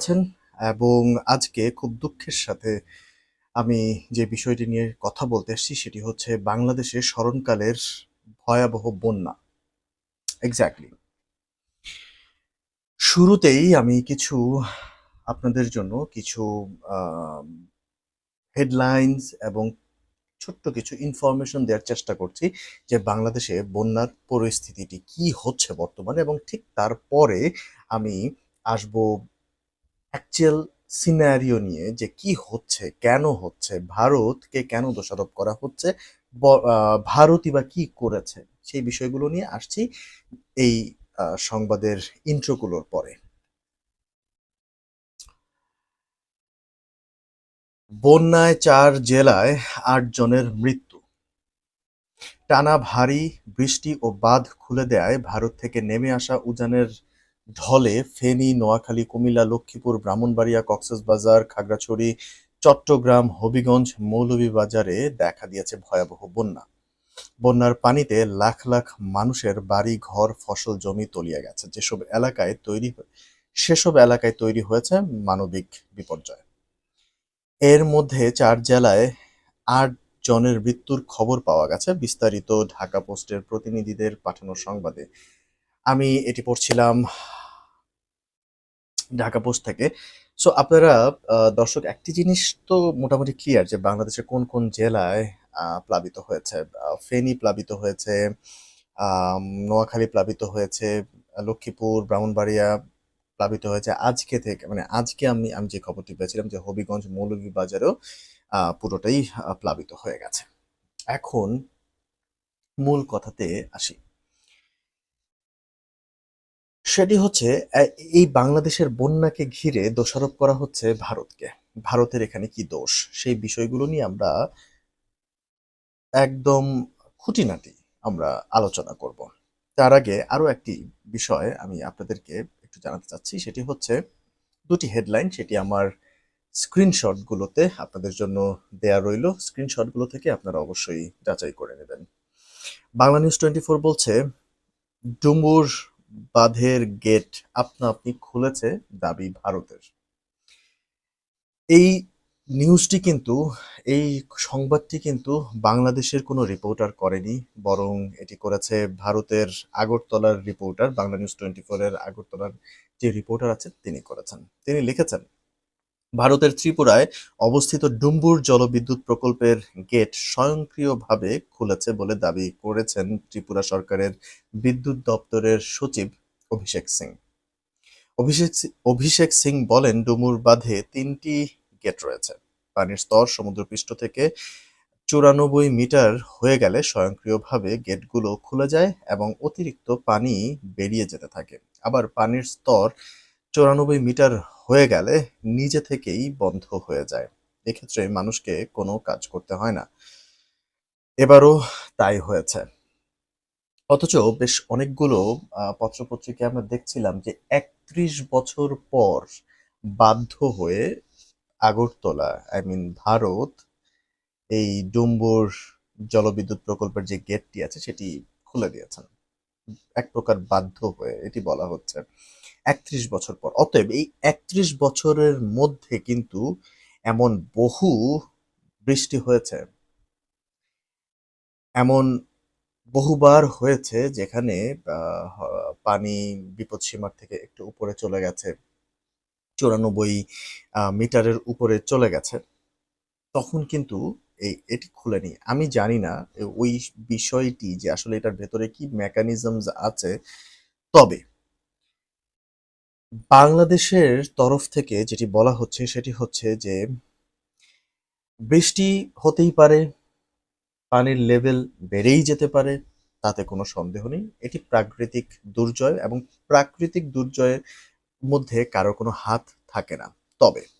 আছেন এবং আজকে খুব দুঃখের সাথে আমি যে বিষয়টি নিয়ে কথা বলতে এসেছি সেটি হচ্ছে বাংলাদেশে স্মরণকালের ভয়াবহ বন্যা। এক্স্যাক্টলি শুরুতেই আমি কিছু আপনাদের জন্য কিছু হেডলাইন্স এবং ছোট্ট কিছু ইনফরমেশন দেওয়ার চেষ্টা করছি যে বাংলাদেশে বন্যার পরিস্থিতিটি কি হচ্ছে বর্তমানে এবং ঠিক তারপরে আমি আসব অ্যাকচুয়াল সিনারিও নিয়ে যে কি হচ্ছে, কেন হচ্ছে, ভারতকে কেন দোষারোপ করা হচ্ছে ভারতই বা কি করেছে, সেই বিষয়গুলো নিয়ে আসছি এই সংবাদের ইন্ট্রোগুলোর পরে। বন্যায় চার জেলায় আট জনের মৃত্যু। টানা ভারী বৃষ্টি ও বাঁধ খুলে দেয় ভারত থেকে নেমে আসা উজানের ঢলে ফেনী, নোয়াখালী, কুমিল্লা, লক্ষ্মীপুর, ব্রাহ্মণবাড়িয়া, কক্সবাজার, খাগড়াছড়ি, চট্টগ্রাম, হবিগঞ্জ, মৌলভীবাজারে দেখা দিয়েছে ভয়াবহ বন্যা। বন্যার পানিতে লাখ লাখ মানুষের বাড়ি, ঘর, ফসল, জমি তলিয়ে গেছে। যেসব এলাকায় তৈরি সেসব এলাকায় তৈরি হয়েছে মানবিক বিপর্যয়। এর মধ্যে চার জেলায় আট জনের মৃত্যুর খবর পাওয়া গেছে। বিস্তারিত ঢাকা পোস্টের প্রতিনিধিদের পাঠানো সংবাদে আমি এটি পড়ছিলাম ঢাকা পোস্ট থেকে। সো আপনারা দর্শক, একটি জিনিস তো মোটামুটি ক্লিয়ার যে বাংলাদেশের কোন কোন জেলায় প্লাবিত হয়েছে। ফেনী প্লাবিত হয়েছে নোয়াখালী প্লাবিত হয়েছে, লক্ষ্মীপুর, ব্রাহ্মণবাড়িয়া প্লাবিত হয়েছে। আজকে থেকে মানে আজকে আমি আমি যে খবরটি পেয়েছিলাম যে হবিগঞ্জ মৌলভীবাজারেও পুরোটাই প্লাবিত হয়ে গেছে। এখন মূল কথাতে আসি। সেটি হচ্ছে এই বাংলাদেশের বন্যাকে ঘিরে দোষারোপ করা হচ্ছে ভারতকে। ভারতের এখানে কি দোষ? সেই বিষয়গুলো নিয়ে আমরা একদম খুঁটিনাটি আমরা আলোচনা করব। তার আগে আরও একটি বিষয় আমি আপনাদেরকে একটু জানাতে চাচ্ছি, সেটি হচ্ছে, দুটি হেডলাইন সেটি আমার স্ক্রিনশটগুলোতে আপনাদের জন্য দেয়া রইল। স্ক্রিনশটগুলো থেকে আপনারা অবশ্যই যাচাই করে নেবেন। বাংলা নিউজ টোয়েন্টি ফোর বলছে, ডুমুর বাঁধের গেট আপনা আপনি খুলেছে দাবি ভারতের। এই নিউজটি কিন্তু, এই সংবাদটি কিন্তু বাংলাদেশের কোনো রিপোর্টার করেনি, বরং এটি করেছে ভারতের আগরতলার রিপোর্টার, বাংলা নিউজ টোয়েন্টি ফোরের আগরতলার যে রিপোর্টার আছে তিনি করেছেন। তিনি লিখেছেন ভারতের ত্রিপুরায় অবস্থিত ডুম্বুর জলবিদ্যুৎ প্রকল্পের গেট স্বয়ংক্রিয়ভাবে খুলেছে বলে দাবি করেছেন ত্রিপুরা সরকারের বিদ্যুৎ দপ্তরের সচিব অভিষেক সিং। অভিষেক অভিষেক সিং বলেন, ডুমুর বাঁধে তিনটি গেট রয়েছে। পানির স্তর সমুদ্রপৃষ্ঠ থেকে চুরানব্বই মিটার হয়ে গেলে স্বয়ংক্রিয়ভাবে গেটগুলো খুলে যায় এবং অতিরিক্ত পানি বেরিয়ে যেতে থাকে। আবার পানির স্তর চুরানব্বই মিটার হয়ে গেলে নিজে থেকেই বন্ধ হয়ে যায়। এক্ষেত্রে মানুষকে কোনো কাজ করতে হয় না। এবারও তাই হয়েছে। অথচ বেশ অনেকগুলো পত্রপত্রিকায় আমরা দেখছিলাম যে একত্রিশ বছর পর বাধ্য হয়ে আগরতলা, আই মিন ভারত, এই ডুম্বুর জলবিদ্যুৎ প্রকল্পের যে গেটটি আছে সেটি খুলে দিয়েছেন। এক প্রকার বাধ্য হয়ে এটি বলা হচ্ছে। একত্রিশ বছর পর। অতএব এই একত্রিশ বছরের মধ্যে কিন্তু এমন বহু বৃষ্টি হয়েছে। এমন বহুবার হয়েছে যেখানে পানি বিপদসীমার থেকে একটু উপরে চলে গেছে, চুরানব্বই মিটারের উপরে চলে গেছে। তখন কিন্তু এই, এটি খুলেনি আমি জানি না ওই বিষয়টি যে আসলে এটার ভেতরে কি মেকানিজমস আছে। তবে বাংলাদেশের তরফ থেকে যেটি বলা হচ্ছে, সেটি হচ্ছে যে বৃষ্টি হতেই পারে, পানির লেভেল বেড়েই যেতে পারে, তাতে কোনো সন্দেহ নেই। এটি প্রাকৃতিক দুর্জয় এবং প্রাকৃতিক দুর্জয়ের মধ্যে কারও কোনো হাত থাকে না। তবে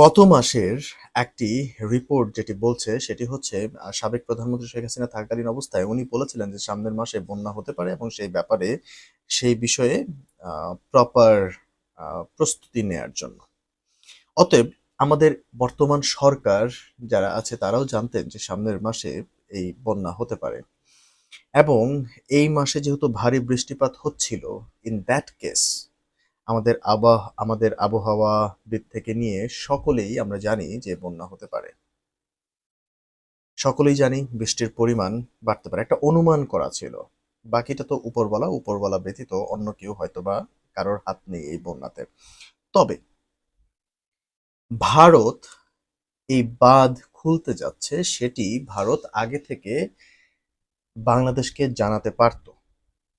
গত মাসের একটি রিপোর্ট যেটি বলছে, সেটি হচ্ছে সাবেক প্রধানমন্ত্রী শেখ হাসিনা থাকাকালীন অবস্থায় উনি বলেছিলেন যে সামনের মাসে বন্যা হতে পারে এবং সেই ব্যাপারে সেই বিষয়ে প্রপার প্রস্তুতি নেয়ার জন্য। অতএব আমাদের বর্তমান সরকার যারা আছে, তারাও জানতেন যে সামনের মাসে এই বন্যা হতে পারে। এবং এই মাসে যেহেতু ভারী বৃষ্টিপাত হচ্ছিল ইন দ্যাট কেস আমাদের আবহ, আমাদের আবহাওয়া আবহাওয়াবিদ থেকে নিয়ে সকলেই আমরা জানি যে বন্যা হতে পারে। সকলেই জানি বৃষ্টির পরিমাণ বাড়তে পারে। একটা অনুমান করা ছিল। বাকিটা তো উপরওয়ালা উপরওয়ালা ব্যতীত অন্য কেউ হয়তো বা কারোর হাত নেই এই বন্যাতে। তবে ভারত এই বাঁধ খুলতে যাচ্ছে, সেটি ভারত আগে থেকে বাংলাদেশকে জানাতে পারত।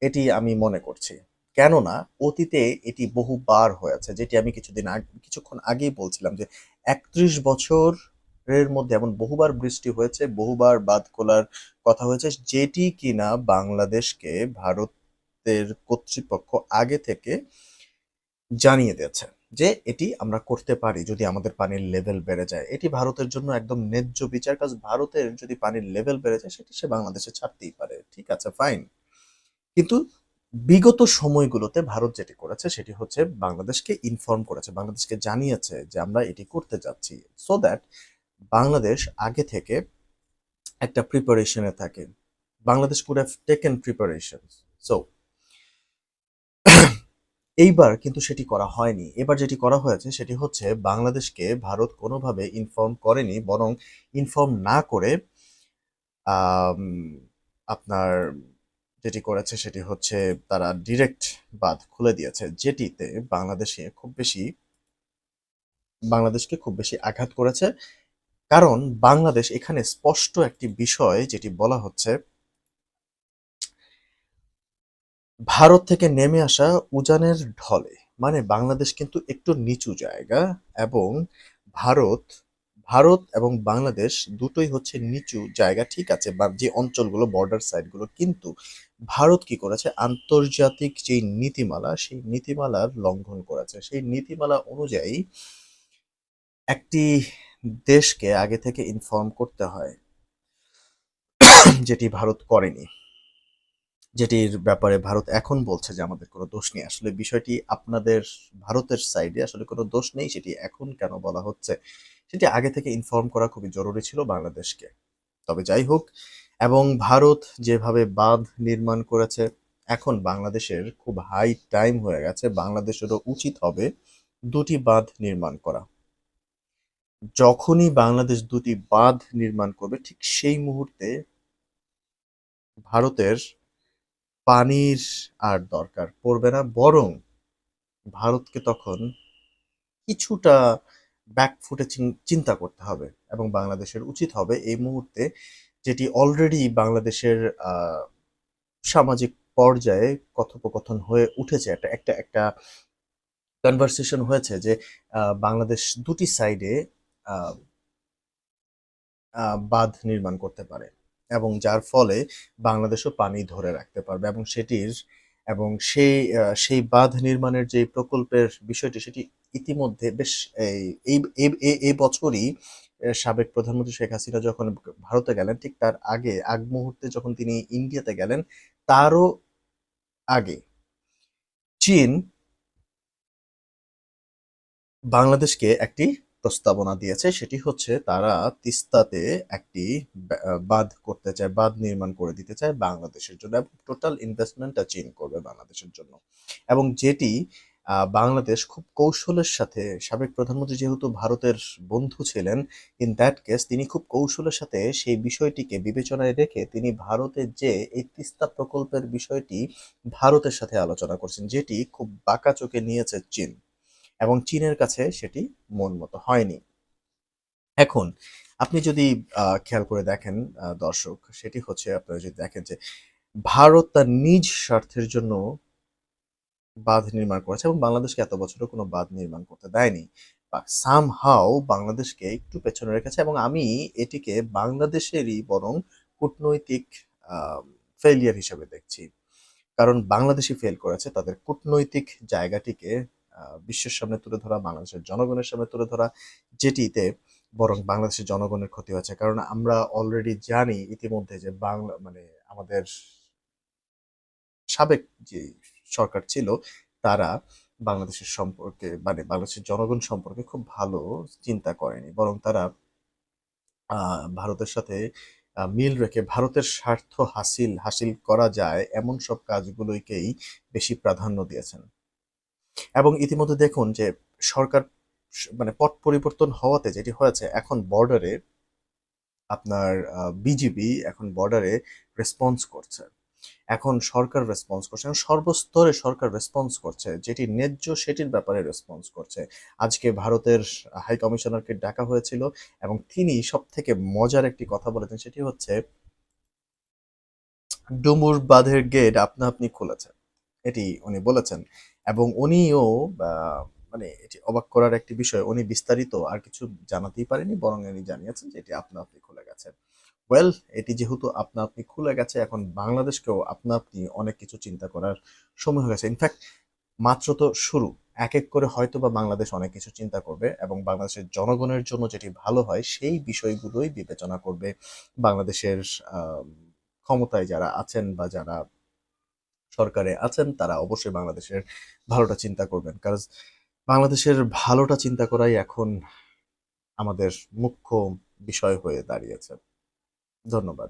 এটি আমি মনে করছি। কেননা অতীতে এটি বহুবার হয়েছে, যেটি আমি কিছুদিন আগে, কিছুক্ষণ আগেই বলছিলাম যে একত্রিশ বছরের মধ্যে এমন বহুবার বৃষ্টি হয়েছে, বহুবার বাদ খোলার কথা হয়েছে, যেটি কিনা বাংলাদেশকে ভারতের কর্তৃপক্ষ আগে থেকে জানিয়ে দিয়েছে যে এটি আমরা করতে পারি যদি আমাদের পানির লেভেল বেড়ে যায়। এটি ভারতের জন্য একদম ন্যায্য বিচার, কাজ ভারতের যদি পানির লেভেল বেড়ে যায়, সেটি সে বাংলাদেশে ছাড়তেই পারে। ঠিক আছে, ফাইন। কিন্তু বিগত সময়গুলোতে ভারত যেটি করেছে সেটি হচ্ছে বাংলাদেশকে ইনফর্ম করেছে, বাংলাদেশকে জানিয়েছে যে আমরা এটি করতে যাচ্ছি। সো দ্যাট বাংলাদেশ আগে থেকে একটা প্রিপারেশনে থাকে। Bangladesh could have taken preparation so এইবার কিন্তু সেটি করা হয়নি। এবার যেটি করা হয়েছে সেটি হচ্ছে বাংলাদেশকে ভারত কোনোভাবে ইনফর্ম করেনি, বরং ইনফর্ম না করে আপনার যেটি করেছে সেটি হচ্ছে তারা ডিরেক্ট বাঁধ খুলে দিয়েছে, যেটিতে বাংলাদেশে খুব বেশি, বাংলাদেশকে খুব বেশি আঘাত করেছে। কারণ বাংলাদেশ এখানে স্পষ্ট একটি বিষয় যেটি বলা হচ্ছে, ভারত থেকে নেমে আসা উজানের ঢলে মানে বাংলাদেশ কিন্তু একটু নিচু জায়গা এবং ভারত ভারত এবং বাংলাদেশ দুটোই হচ্ছে নিচু জায়গা, ঠিক আছে? বা যে অঞ্চলগুলো বর্ডার সাইডগুলো কিন্তু ভারত কি করেছে? আন্তর্জাতিক যেই নীতিমালা, সেই নীতিমালার লঙ্ঘন করেছে। সেই নীতিমালা অনুযায়ী একটি দেশকে আগে থেকে ইনফর্ম করতে হয়, যেটি ভারত করেনি। যেটির ব্যাপারে ভারত এখন বলছে যে আমাদের কোনো দোষ নেই। আসলে বিষয়টি আপনাদের, ভারতের সাইডে আসলে কোনো দোষ নেই, সেটি এখন কেন বলা হচ্ছে? সেটি আগে থেকে ইনফর্ম করা খুবই জরুরি ছিল বাংলাদেশকে। তবে যাই হোক এবং ভারত যেভাবে বাঁধ নির্মাণ করেছে, এখন বাংলাদেশের খুব হাই টাইম হয়ে গেছে, বাংলাদেশেরও উচিত হবে দুটি বাঁধ নির্মাণ করা। যখনই বাংলাদেশ দুটি বাঁধ নির্মাণ করবে, ঠিক সেই মুহূর্তে ভারতের পানির আর দরকার পড়বে না, বরং ভারতকে তখন কিছুটা ব্যাকফুটে চিন্তা করতে হবে এবং বাংলাদেশের উচিত হবে এই মুহূর্তে যেটি অলরেডি বাংলাদেশের সামাজিক পর্যায়ে কথোপকথন হয়ে উঠেছে। একটা একটা একটা কনভারসেশন হয়েছে যে বাংলাদেশ দুটি সাইডে বাঁধ নির্মাণ করতে পারে এবং যার ফলে বাংলাদেশও পানি ধরে রাখতে পারবে এবং সেটির, এবং সেই সেই বাঁধ নির্মাণের যে প্রকল্পের বিষয়টি, সেটি ইতিমধ্যে বেশ এই এই বছরই সাবেক প্রধানমন্ত্রী শেখ হাসিনা যখন ভারতে গেলেন, ঠিক তার আগে, আগ মুহূর্তে যখন তিনি ইন্ডিয়াতে গেলেন, তারও আগে চীন বাংলাদেশকে একটি প্রস্তাবনা দিয়েছে, সেটি হচ্ছে তারা তিস্তাতে একটি বাঁধ করতে চায়, বাঁধ নির্মাণ করে দিতে চায় বাংলাদেশের জন্য, এবং টোটাল ইনভেস্টমেন্টটা চীন করবে বাংলাদেশের জন্য। এবং যেটি বাংলাদেশ খুব কৌশলের সাথে, সাবেক প্রধানমন্ত্রী যেহেতু ভারতের বন্ধু ছিলেন ইন দ্যাট কেস তিনি খুব কৌশলের সাথে সেই বিষয়টিকে বিবেচনায় রেখে তিনি ভারতের যে এই তিস্তা প্রকল্পের বিষয়টি ভারতের সাথে আলোচনা করছেন, যেটি খুব বাঁকা চোখে নিয়েছে চীন এবং চীনের কাছে সেটি মন মতো হয়নি। এখন আপনি যদি খেয়াল করে দেখেন দর্শক, সেটি হচ্ছে আপনারা যদি দেখেন যে ভারত তার নিজ স্বার্থের জন্য বাঁধ নির্মাণ করেছে এবং বাংলাদেশকে এত বছরও কোনো বাঁধ নির্মাণ করতে দেয়নি। সাম হাও বাংলাদেশকে একটু পেছনে রেখেছে এবং আমি এটিকে বাংলাদেশেরই বরং কূটনৈতিক ফেলিয়ার হিসেবে দেখছি। কারণ বাংলাদেশই ফেল করেছে, তাদের কূটনৈতিক জায়গাটিকে বিশ্বের সামনে তুলে ধরা, বাংলাদেশের জনগণের সামনে তুলে ধরা, যেটিতে বরং বাংলাদেশের জনগণের ক্ষতি হয়েছে। কারণ আমরা অলরেডি জানি ইতিমধ্যে যে বাংলা মানে আমাদের সাবেক যে সরকার ছিল, তারা বাংলাদেশের সম্পর্কে মানে বাংলাদেশের জনগণ সম্পর্কে খুব ভালো চিন্তা করেনি। বরং তারা ভারতের সাথে মিল রেখে ভারতের স্বার্থ হাসিল হাসিল করা যায় এমন সব কাজগুলোকেই বেশি প্রাধান্য দিয়েছেন। এবং ইতিমধ্যে দেখুন যে সরকার মানে পট পরিবর্তন হওয়াতে যেটি হয়েছে, এখন বর্ডারে আপনার বিজিবি এখন বর্ডারে রেসপন্স করছে। এখন সরকার রেসপন্স করছে, এখন সর্বস্তরে সরকার রেসপন্স করছে, যেটি ন্যায্য সেটির ব্যাপারে রেসপন্স করছে। আজকে ভারতের হাই কমিশনারকে ডাকা হয়েছিল এবং তিনি সব থেকে মজার একটি কথা বলেছেন, সেটি হচ্ছে, ডুমুর বাঁধের গেট আপনা আপনি খুলেছে এটি উনি বলেছেন। এবং উনিও মানে এটি অবাক করার একটি বিষয়, উনি বিস্তারিত আর কিছু জানাতেই পারেনি, বরং উনি জানিয়েছেন যে এটি আপনা আপনি খুলে গেছে। ওয়েল এটি যেহেতু আপনা আপনি খুলে গেছে, এখন বাংলাদেশকেও আপনা আপনি অনেক কিছু চিন্তা করার সময় হয়ে গেছে। ইনফ্যাক্ট মাত্র তো শুরু। এক এক করে হয়তো বা বাংলাদেশ অনেক কিছু চিন্তা করবে এবং বাংলাদেশের জনগণের জন্য যেটি ভালো হয়, সেই বিষয়গুলোই বিবেচনা করবে বাংলাদেশের ক্ষমতায় যারা আছেন বা যারা সরকারে আছেন, তারা অবশ্যই বাংলাদেশের ভালোটা চিন্তা করবেন। কারণ বাংলাদেশের ভালোটা চিন্তা করাই এখন আমাদের মুখ্য বিষয় হয়ে দাঁড়িয়েছে। ধন্যবাদ।